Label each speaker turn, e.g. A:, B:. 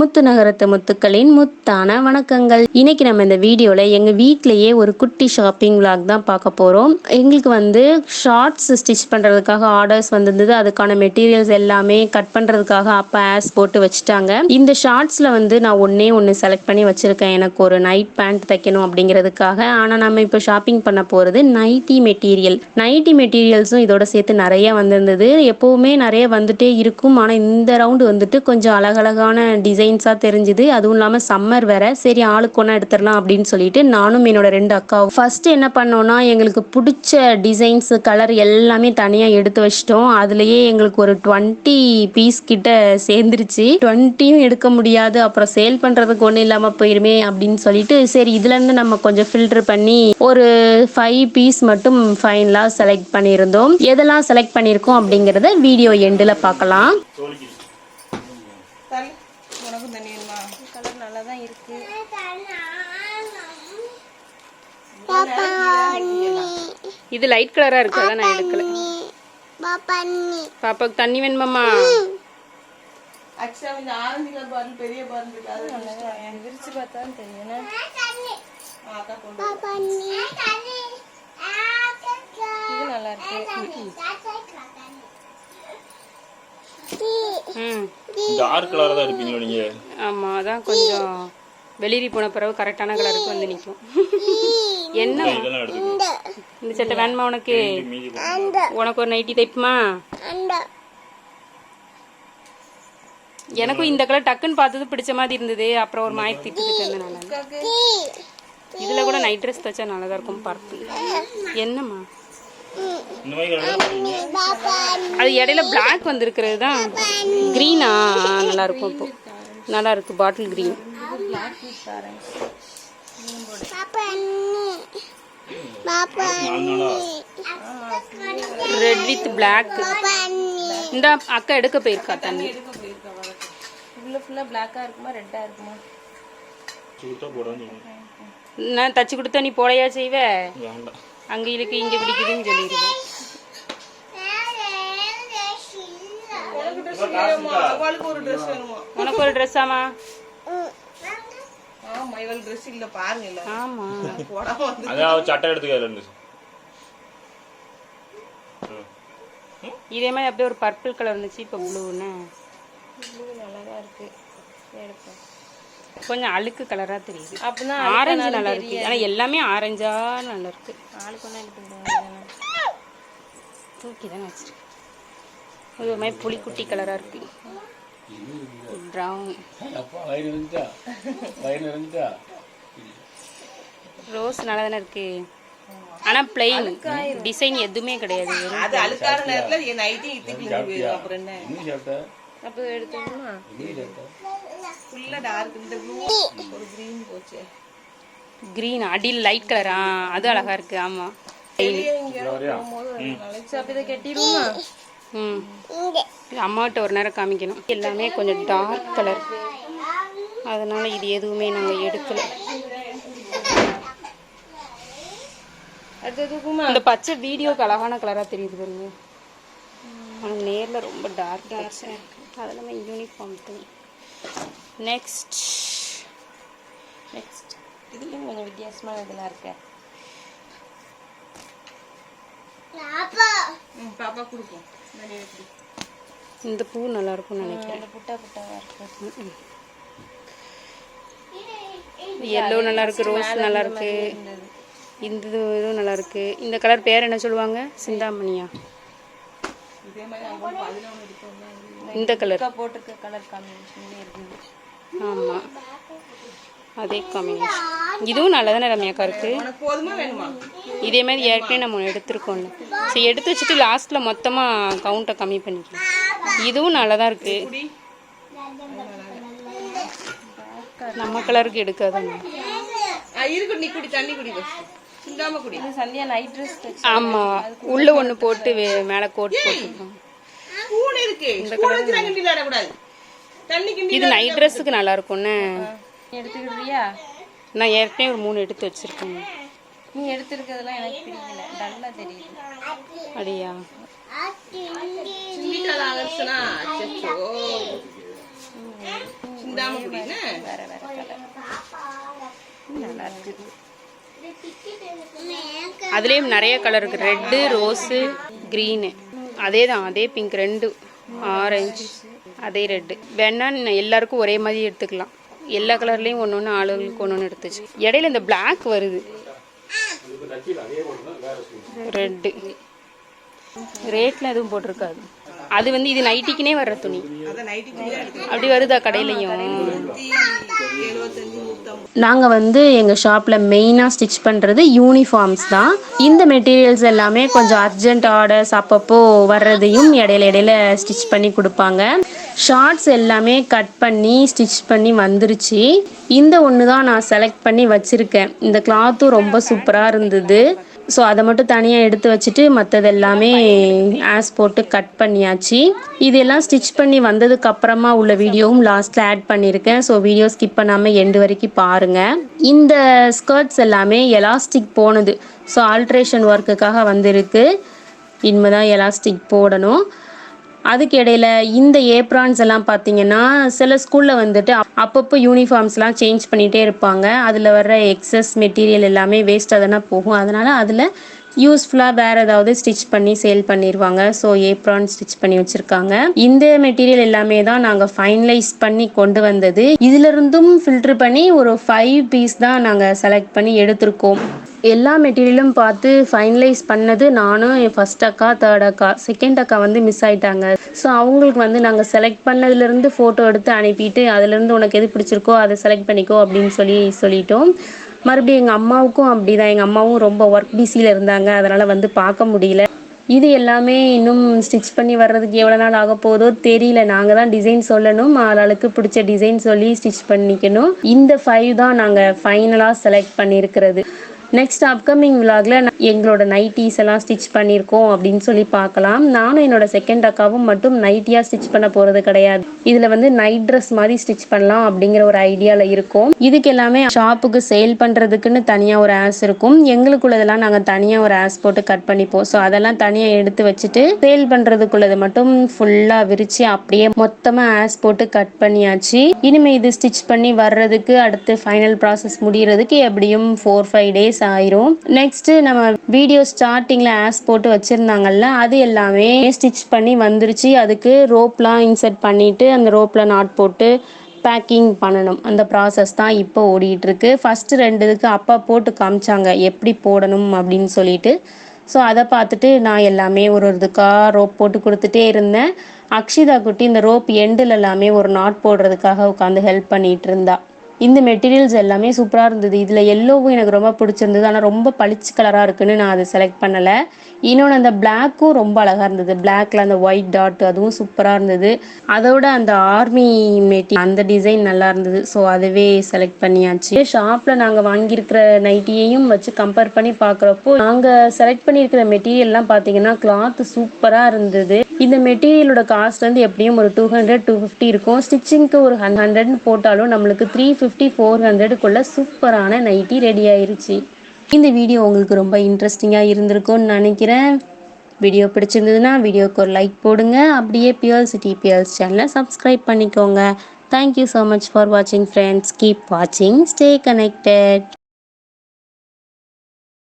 A: முத்து நகரத்து முத்துக்களின் முத்தான வணக்கங்கள். இன்னைக்கு நம்ம இந்த வீடியோல எங்க வீட்லயே ஒரு குட்டி ஷாப்பிங் விளாக் தான் பார்க்க போறோம். எங்களுக்கு வந்து ஷார்ட்ஸ் ஸ்டிச் பண்றதுக்காக ஆர்டர்ஸ் வந்திருந்தது. அதுக்கான மெட்டீரியல்ஸ் எல்லாமே கட் பண்றதுக்காக அப்பா ஆஸ் போட்டு வச்சுட்டாங்க. இந்த ஷார்ட்ஸ்ல வந்து நான் ஒன்னே ஒன்று செலக்ட் பண்ணி வச்சிருக்கேன். எனக்கு ஒரு நைட் பேண்ட் தைக்கணும் அப்படிங்கிறதுக்காக. ஆனா நம்ம இப்போ ஷாப்பிங் பண்ண போறது நைட்டி மெட்டீரியல் நைட்டி மெட்டீரியல்ஸும் இதோட சேர்த்து நிறைய வந்திருந்தது. எப்பவுமே நிறைய வந்துட்டே இருக்கும். ஆனா இந்த ரவுண்டு வந்துட்டு கொஞ்சம் அழகழகான டிசைன் டிசைன்ஸாக தெரிஞ்சுது. அதுவும் இல்லாமல் சம்மர் வேற. சரி ஆளுக்கு ஒன்றா எடுத்துடலாம் அப்படின்னு சொல்லிட்டு நானும் என்னோட ரெண்டு அக்காவும் ஃபர்ஸ்ட் என்ன பண்ணோம்னா எங்களுக்கு பிடிச்ச டிசைன்ஸ் கலர் எல்லாமே தனியாக எடுத்து வச்சிட்டோம். அதுலயே எங்களுக்கு ஒரு டுவெண்ட்டி பீஸ் கிட்ட சேர்ந்துருச்சு. டுவெண்ட்டியும் எடுக்க முடியாது. அப்புறம் சேல் பண்ணுறதுக்கு ஒன்றும் இல்லாமல் போயிருமே அப்படின்னு சொல்லிட்டு சரி இதுலேருந்து நம்ம கொஞ்சம் ஃபில்டர் பண்ணி ஒரு ஃபைவ் பீஸ் மட்டும் ஃபைனலாக செலக்ட் பண்ணியிருந்தோம். எதெல்லாம் செலக்ட் பண்ணியிருக்கோம் அப்படிங்கிறத வீடியோ எண்டில் பார்க்கலாம்
B: தள்ளு உனக்கும் தண்ணி வேணுமா கலர் நல்லா தான் இருக்கு
A: இது லைட் கலராக இருக்கு அதான் நான் எடுக்கல. பாப்பாக்கு தண்ணி வேணுமாம்மா?
B: ஆக்சுவலா இந்த ஆரஞ்சு கலர் பாட்டில் பெரிய பாட்டில் இருக்கு அது நல்லா விரிச்சு பார்த்தா தெரியும் என்ன? ஆ, அக்கா கொண்டு வா. இது நல்லா இருக்கு.
C: டார்க் கலராக தான் இருப்பீங்களா நீங்க?
A: ஆமாம் அதான் கொஞ்சம் வெளிரி போன பிறகு கரெக்டான கலருக்கு வந்து நிற்கும் என்ன? இந்த சட்டை வேணுமா உனக்கு?
C: மீதி
A: உனக்கு ஒரு நைட்டி தைப்புமா? எனக்கும் இந்த கலர் டக்குன்னு பார்த்தது பிடிச்ச மாதிரி இருந்தது. அப்புறம் ஒரு மாய் திட்டு நான் இதில் கூட நைட் ட்ரெஸ் தைச்சா நல்லா தான் இருக்கும் பர்பிள் என்னம்மா?
C: மாதிரி
A: அது இடையில Black வந்திருக்கிறது தான் க்ரீனா நல்லா இருக்கும் இப்போ. நல்லா இருக்கு bottle green red with Black. இந்த அக்கா எடுக்க போயிருக்கா தண்ணி? நான் தச்சு கொடுத்தா நீ போடையா செய்வ? அங்க இருக்கு இங்க பிடிக்குதுன்னு
B: வேணுமா?
A: உனக்கு ஒரு ட்ரெஸ் ஆமா
B: ஆமா இவள் ட்ரெஸ் இல்ல பாருங்க இல்ல.
A: ஆமா.
B: வந்து
C: அதான் சட்டை எடுத்துக்க.
A: இதே மாதிரி அப்படியே ஒரு பர்பிள் கலர் இருந்துச்சு இப்போ ப்ளூன்னு
B: நல்லாதான் இருக்கு.
A: கொஞ்சம் அழுக்கு கலரா தெரியுது.
B: அப்படின்னா
A: ஆரஞ்சு நல்லா இருக்கு. ஆனா எல்லாமே ஆரஞ்சா நல்லா இருக்கு. தூக்கி தான் வச்சிருக்கேன். இது ஒரு மாதிரி புளிக்குட்டி கலரா இருக்கு. ரோஸ் நல்லா தானே இருக்கு. ஆனா பிளெயின் டிசைன் எதுவுமே கிடையாது.
B: அது அழுக்கான நேரத்துல என் நைட்டி இத்துக்கு அப்புறம் என்ன? அப்போ எடுத்தோம்னா ஃபுல்லா டார்க் இந்த ப்ளூ ஒரு கிரீன் போச்சு.
A: கிரீன் அடியில் லைட் கலரா அது அழகா இருக்கு. ஆமா.
B: இங்க போகும்போது நினைச்சு அப்ப இதை கட்டிடுவோமா?
A: ம். அம்மாட்ட ஒரு நேரம் காமிக்கணும். எல்லாமே கொஞ்சம் டார்க் கலர் அதனால இது எதுவுமே நாங்கள் எடுக்கல. இந்த பச்சை வீடியோக்கு அழகான கலராக தெரியுது பாருங்க. ஆனால் நேரில் ரொம்ப டார்க் ஆச்சு அது நம்ம யூனிஃபார்ம் துணி நெக்ஸ்ட்
B: நெக்ஸ்ட் இதுலயும் கொஞ்சம் வித்தியாசமான இதெல்லாம் இருக்கு ம், பாப்பா கொடுப்போம்.
A: இந்த பூ நல்லா இருக்கும்னு நினைக்கிறேன்.
B: புட்டா புட்டாவா இருக்கு?
A: எல்லோ நல்லா இருக்கு ரோஸ் நல்லா இருக்கு இந்த இது இதுவும் நல்லா இருக்கு இந்த கலர் பேர் என்ன சொல்லுவாங்க? சிந்தாமணியா.
B: இருக்கும்
A: இந்த கலர்.
B: போட்டிருக்க கலர் காம்பினேஷன்
A: ஆமாம் அதே காம்பினேஷன் இதுவும் நல்லா தானே ரம்யாக்கா இருக்கு?
B: உனக்கு போதுமா வேணுமா
A: இதே மாதிரி ஏற்கனவே நம்ம எடுத்திருக்கோம்ல. சரி எடுத்து வச்சுட்டு லாஸ்ட்டில் மொத்தமாக கவுண்ட்டை கம்மி பண்ணிக்கலாம். இதுவும் நல்லா தான் இருக்கு
B: குடி
A: நம்ம கலருக்கு எடுக்காதாங்க
B: இருக்கு நீ குடி தண்ணி குடி first. சிந்தாம குடி. சந்தியா நைட் ட்ரெஸ்
A: ஆமாம் உள்ள ஒன்று போட்டு மேலே கோட் போட்டுருக்கோம் இது நைட் ட்ரெஸ்ஸுக்கு நல்லா இருக்கும்னு.
B: எடுத்துக்கிறியா
A: நான் ஏற்கனவே ஒரு மூணு எடுத்து வச்சிருக்கேன்.
B: நீ எடுத்திருக்கிறதெல்லாம் எனக்கு பிடிக்கல டல்லா தெரியுது.
A: அப்படியா? வேற வேற கலர் நல்லா இருக்கு அதுலேயும் நிறைய கலர் இருக்கு. ரெட்டு ரோஸு க்ரீனு அதே தான் அதே பிங்க் ரெண்டு ஆரஞ்சு அதே ரெட்டு வேணா எல்லாருக்கும் ஒரே மாதிரி எடுத்துக்கலாம். எல்லா கலர்லேயும் ஒன்று ஒன்று ஆளுகளுக்கு ஒன்று ஒன்று எடுத்துச்சு. இடையில இந்த Black வருது. ரெட்டு ரேட்டில் எதுவும் போட்டிருக்காது. அது வந்து இது நைட்டிக்குனே வர்ற துணி. அப்படி வருதா கடையிலையும்?
D: நாங்கள் வந்து எங்கள் ஷாப்பில் மெயினாக ஸ்டிச் பண்ணுறது யூனிஃபார்ம்ஸ் தான். இந்த மெட்டீரியல்ஸ் எல்லாமே கொஞ்சம் அர்ஜென்ட் ஆர்டர்ஸ் அப்பப்போ வர்றதையும் இடையில இடையில ஸ்டிச் பண்ணி கொடுப்பாங்க. ஷார்ட்ஸ் எல்லாமே கட் பண்ணி ஸ்டிச் பண்ணி வந்துருச்சு. இந்த ஒன்று தான் நான் செலக்ட் பண்ணி வச்சுருக்கேன். இந்த கிளாத்தும் ரொம்ப சூப்பராக இருந்தது. ஸோ அதை மட்டும் தனியாக எடுத்து வச்சுட்டு மற்றது எல்லாமே ஆஸ் போட்டு கட் பண்ணியாச்சு. இதெல்லாம் ஸ்டிச் பண்ணி வந்ததுக்கு அப்புறமா உள்ள வீடியோவும் லாஸ்ட்டில் ஆட் பண்ணியிருக்கேன் ஸோ வீடியோ ஸ்கிப் பண்ணாமல் எண்டு வரைக்கும் பாருங்கள் இந்த ஸ்கர்ட்ஸ் எல்லாமே எலாஸ்டிக் போனது. ஸோ ஆல்ட்ரேஷன் ஒர்க்குக்காக வந்திருக்கு. இனிமே தான் எலாஸ்டிக் போடணும். அதுக்கு இடையில இந்த ஏப்ரான்ஸ் எல்லாம் பார்த்தீங்கன்னா சில ஸ்கூலில் வந்துட்டு அப்பப்போ யூனிஃபார்ம்ஸ்லாம் சேஞ்ச் பண்ணிகிட்டே இருப்பாங்க. அதில் வர்ற எக்ஸஸ் மெட்டீரியல் எல்லாமே வேஸ்ட்டாக தானே போகும். அதனால் அதில் யூஸ்ஃபுல்லாக வேறு ஏதாவது ஸ்டிச் பண்ணி சேல் பண்ணிடுவாங்க ஸோ ஏப்ரான் ஸ்டிச் பண்ணி வச்சுருக்காங்க. இந்த மெட்டீரியல் எல்லாமே தான் நாங்கள் ஃபைனலைஸ் பண்ணி கொண்டு வந்தது. இதிலிருந்தும் ஃபில்ட்ரு பண்ணி ஒரு ஃபைவ் பீஸ் தான் நாங்கள் செலக்ட் பண்ணி எடுத்திருக்கோம். எல்லா மெட்டீரியலும் பார்த்து ஃபைனலைஸ் பண்ணது நானும் என் ஃபர்ஸ்ட் அக்கா தேர்ட் அக்கா செகண்ட் அக்கா வந்து மிஸ் ஆயிட்டாங்க. ஸோ அவங்களுக்கு வந்து நாங்கள் செலக்ட் பண்ணதுலேருந்து ஃபோட்டோ எடுத்து அனுப்பிட்டு அதுலேருந்து உனக்கு எது பிடிச்சிருக்கோ அதை செலக்ட் பண்ணிக்கோ அப்படின்னு சொல்லி சொல்லிட்டோம். மறுபடியும் எங்கள் அம்மாவுக்கும் அப்படி தான் எங்கள் அம்மாவும் ரொம்ப ஒர்க் பிஸியில் இருந்தாங்க. அதனால் வந்து பார்க்க முடியல. இது எல்லாமே இன்னும் ஸ்டிச் பண்ணி வர்றதுக்கு எவ்வளோ நாள் ஆக போதோ தெரியல. நாங்கள் தான் டிசைன் சொல்லணும். ஆளாளுக்கு பிடிச்ச டிசைன் சொல்லி ஸ்டிச் பண்ணிக்கணும். இந்த ஃபைவ் தான் நாங்கள் ஃபைனலாக செலக்ட் பண்ணியிருக்கிறது. நெக்ஸ்ட் அப்கமிங் விலாகில் எங்களோட நைட்டிஸ் எல்லாம் ஸ்டிச் பண்ணியிருக்கோம் அப்படின்னு சொல்லி பார்க்கலாம். நானும் என்னோட செகண்ட் அக்காவும் மட்டும் நைட்டியாக ஸ்டிச் பண்ண போகிறது கிடையாது. இதில் வந்து நைட் ட்ரெஸ் மாதிரி ஸ்டிச் பண்ணலாம் அப்படிங்கிற ஒரு ஐடியாவில் இருக்கும். இதுக்கு எல்லாமே ஷாப்புக்கு சேல் பண்ணுறதுக்குன்னு தனியாக ஒரு ஆஸ் இருக்கும். எங்களுக்குள்ளதெல்லாம் நாங்கள் தனியாக ஒரு ஆஸ் போட்டு கட் பண்ணிப்போம். ஸோ அதெல்லாம் தனியாக எடுத்து வச்சுட்டு சேல் பண்ணுறதுக்குள்ளது மட்டும் ஃபுல்லாக விரித்து அப்படியே மொத்தமாக ஆஸ் போட்டு கட் பண்ணியாச்சு. இனிமேல் இது ஸ்டிச் பண்ணி வர்றதுக்கு அடுத்து ஃபைனல் ப்ராசஸ் முடிகிறதுக்கு எப்படியும் ஃபோர் ஃபைவ் டேஸ் ஆயிரும். நெக்ஸ்ட் நம்ம வீடியோ ஸ்டார்டிங்ல ஆஸ் போட்டு வச்சிருந்தாங்கல்ல அது எல்லாமே ஸ்டிச் பண்ணி வந்துருச்சு. அதுக்கு ரோப்லாம் இன்சர்ட் பண்ணிட்டு அந்த ரோப்ல நாட் போட்டு பேக்கிங் பண்ணணும். அந்த ப்ராசஸ் தான் இப்போ ஓடிட்டு இருக்கு ஃபர்ஸ்ட் ரெண்டு இதுக்கு அப்பா போட்டு காமிச்சாங்க எப்படி போடணும் அப்படின்னு சொல்லிட்டு. ஸோ அதை பார்த்துட்டு நான் எல்லாமே ஒரு ஒரு இதுக்காக ரோப் போட்டு கொடுத்துட்டே இருந்தேன். அக்ஷிதா குட்டி இந்த ரோப் எண்டில் எல்லாமே ஒரு நாட் போடுறதுக்காக உட்காந்து ஹெல்ப் பண்ணிகிட்டு இருந்தா. இந்த மெட்டீரியல்ஸ் எல்லாமே சூப்பராக இருந்தது. இதில் எல்லோவும் எனக்கு ரொம்ப பிடிச்சிருந்தது. ஆனால் ரொம்ப பளிச்சு கலராக இருக்குன்னு நான் அதை செலக்ட் பண்ணலை. இன்னொன்று அந்த பிளாக்கும் ரொம்ப அழகாக இருந்தது. பிளாக்ல அந்த ஒயிட் டாட் அதுவும் சூப்பராக இருந்தது. அதோட அந்த ஆர்மி மெட்டி அந்த டிசைன் நல்லா இருந்தது. ஸோ அதுவே செலக்ட் பண்ணியாச்சு. ஷாப்பில் நாங்கள் வாங்கியிருக்கிற நைட்டியையும் வச்சு கம்பேர் பண்ணி பார்க்குறப்போ நாங்கள் செலக்ட் பண்ணியிருக்கிற மெட்டீரியல்லாம் பார்த்தீங்கன்னா கிளாத் சூப்பராக இருந்தது. இந்த மெட்டீரியலோட காஸ்ட் வந்து எப்படியும் ஒரு டூ ஹண்ட்ரட் டூ ஃபிஃப்டி இருக்கும். ஸ்டிச்சிங்க்கு ஒரு ஹண்ட்ரட்னு போட்டாலும் நம்மளுக்கு த்ரீ ஃபிஃப்டி ஃபோர் ஹண்ட்ரடுக்குள்ள சூப்பரான நைட்டி ரெடி ஆயிருச்சு. இந்த வீடியோ உங்களுக்கு ரொம்ப இன்ட்ரெஸ்டிங்காக இருந்திருக்கும்னு நினைக்கிறேன். வீடியோ பிடிச்சிருந்ததுன்னா வீடியோக்கு ஒரு லைக் போடுங்க. அப்படியே பியர்ஸ் சிட்டி பியர்ஸ் சேனலை சப்ஸ்கிரைப் பண்ணிக்கோங்க. தேங்க்யூ ஸோ மச் ஃபார் வாட்சிங் ஃப்ரெண்ட்ஸ் கீப் வாட்சிங் ஸ்டே கனெக்டட்